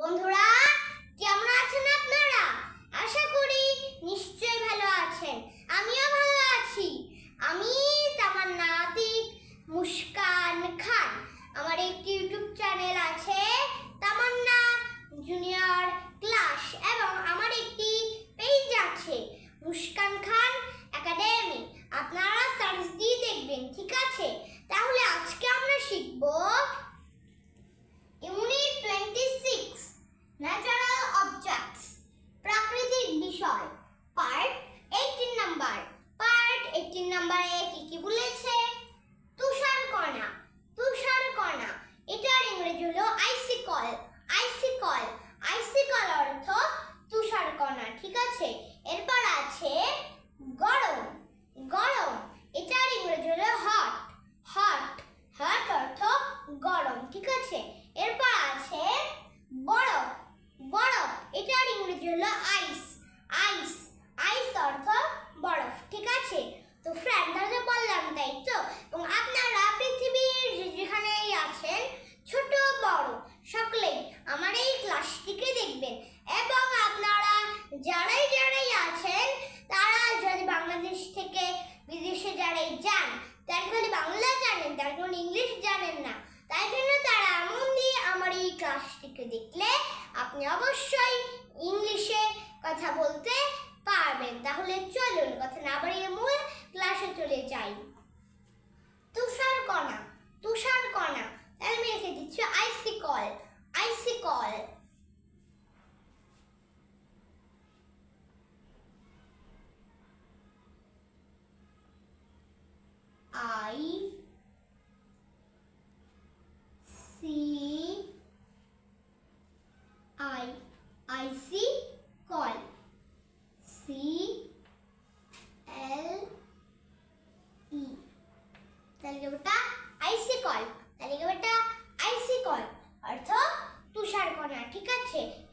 বন্ধুরা কেমন bye. তো ফ্রেন্ড তাহলে বললাম তাই তো? এবং আপনারা পৃথিবীর যেখানেই আছেন, ছোট, বড়, সকলেই আমার এই ক্লাসটিকে দেখবেন। এবং আপনারা যারাই যারাই আছেন, তারা যদি বাংলাদেশ থেকে বিদেশে যারাই যান, তার খালি বাংলা জানেন, তার কোনো ইংলিশ জানেন না। তাই জন্য তারা এমন দিয়ে আমার এই ক্লাসটিকে দেখলে আপনি অবশ্যই ইংলিশে কথা বলতে পারবেন। তাহলে চলুন, কথা না ঠিক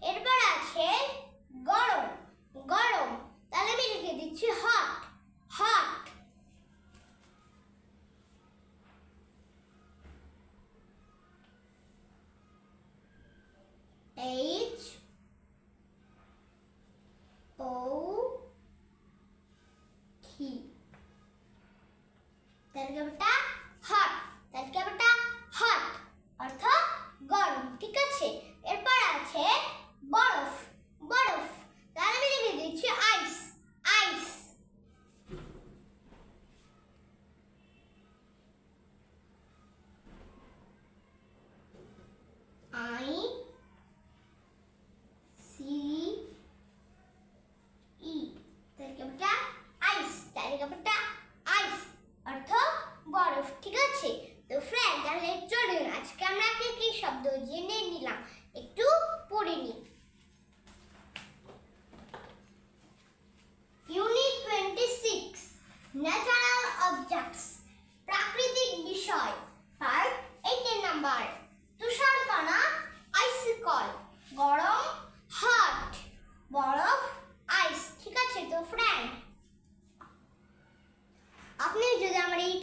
তালিকাটা আইস অর্থ বরফ, ঠিক আছে? তো ফ্রেন্ড তাহলে চলুন, আজকে আমরা কি কি শব্দ জেনে নিলাম? একটু পড়ে নিই unit twenty six natural objects প্রাকৃতিক বিষয় পার্ট এইটের নাম্বার তুষার কণা আইসিকল গরম হট বরফ আইস ঠিক আছে তো ফ্রেন্ড আপনি যদি আমার এই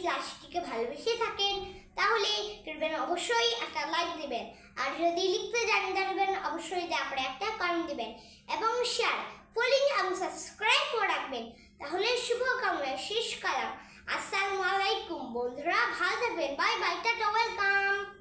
ক্লাসটিকে ভালোবেসে থাকেন, তাহলে করবেন অবশ্যই একটা লাইক দিবেন। আর যদি লিখতে জানি থাকবেন অবশ্যই তারপরে একটা কমেন্ট দেবেন। এবং শেয়ার ফলোইং এবং সাবস্ক্রাইব করে রাখবেন। তাহলে শুভকামনা শেষ কালাম। আসসালামু আলাইকুম বন্ধুরা, ভালো থাকবেন। Bye bye tata welcome